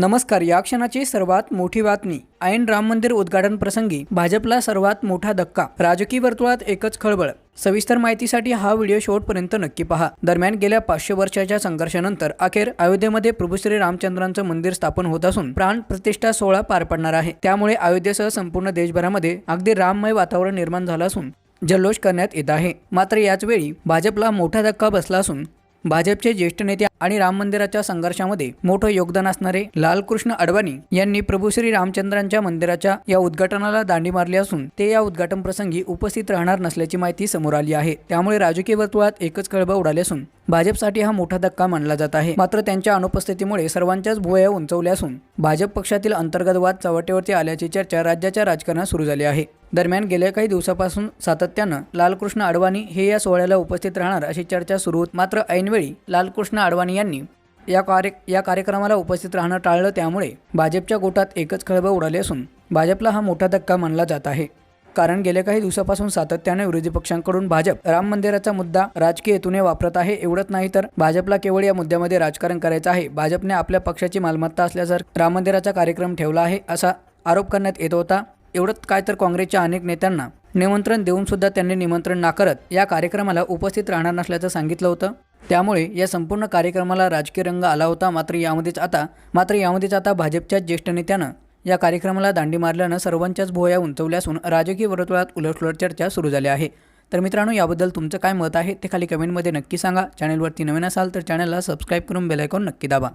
नमस्कार या क्षणाची सर्वात मोठी बातमी. ऐन राम मंदिर उद्घाटन प्रसंगी भाजपला सर्वात मोठा धक्का. राजकीय वर्तुळात एकच खळबळ. सविस्तर माहितीसाठी हा व्हिडिओ शेवटपर्यंत नक्की पहा. दरम्यान गेल्या पाचशे वर्षाच्या संघर्षानंतर अखेर अयोध्येमध्ये प्रभू श्री रामचंद्रांचं मंदिर स्थापन होत असून प्राण प्रतिष्ठा सोहळा पार पडणार आहे. त्यामुळे अयोध्येसह संपूर्ण देशभरामध्ये अगदी राममय वातावरण निर्माण झालं असून जल्लोष करण्यात येत आहे. मात्र याचवेळी भाजपला मोठा धक्का बसला असून भाजपचे ज्येष्ठ नेते आणि राम मंदिराच्या संघर्षामध्ये मोठं योगदान असणारे लालकृष्ण अडवाणी यांनी प्रभू श्री रामचंद्रांच्या मंदिराच्या या उद्घाटनाला दांडी मारली असून ते या उद्घाटन प्रसंगी उपस्थित राहणार नसल्याची माहिती समोर आली आहे. त्यामुळे राजकीय वर्तुळात एकच खळबळ उडाली असून भाजपसाठी हा मोठा धक्का मानला जात आहे. मात्र त्यांच्या अनुपस्थितीमुळे सर्वांच्याच भुवया उंचवल्या असून भाजप पक्षातील अंतर्गत वाद चव्हाट्यावरती आल्याची चर्चा राज्याच्या राजकारणात सुरू झाली आहे. दरम्यान गेल्या काही दिवसापासून सातत्यानं लालकृष्ण अडवाणी हे या सोहळ्याला उपस्थित राहणार अशी चर्चा सुरू होत मात्र ऐनवेळी लालकृष्ण अडवाणी यांनी या कार्य या कार्यक्रमाला उपस्थित राहणं टाळलं. त्यामुळे भाजपच्या गोटात एकच खळबळ उडाली असून भाजपला हा मोठा धक्का मानला जात आहे. कारण गेल्या काही दिवसापासून सातत्याने विरोधी पक्षांकडून भाजप राम मंदिराचा मुद्दा राजकीय हेतूने वापरत आहे एवढंच नाही तर भाजपला केवळ या मुद्द्यामध्ये राजकारण करायचं आहे. भाजपने आपल्या पक्षाची मालमत्ता असल्यासारखं राम मंदिराचा कार्यक्रम ठेवला आहे असा आरोप करण्यात येत होता. एवढंच काय तर काँग्रेसच्या अनेक नेत्यांना निमंत्रण देऊन सुद्धा त्यांनी निमंत्रण नाकारत या कार्यक्रमाला उपस्थित राहणार नसल्याचं सांगितलं होतं. त्यामुळे या संपूर्ण कार्यक्रमाला राजकीय रंग आला होता मात्र यामध्येच आता मात्र यामध्येच आता भाजपच्या ज्येष्ठ नेत्यानं या कार्यक्रमाला दांडी मारल्यानं सर्वांच्याच भोया उंचवल्या असून राजकीय वर्तुळात उलटसुलट चर्चा सुरू झाली आहे. तर मित्रांनो याबद्दल तुमचं काय मत आहे ते खाली कमेंटमध्ये नक्की सांगा. चॅनलवरती नवीन असाल तर चॅनलला सबस्क्राईब करून बेलायकॉन नक्की दाबा.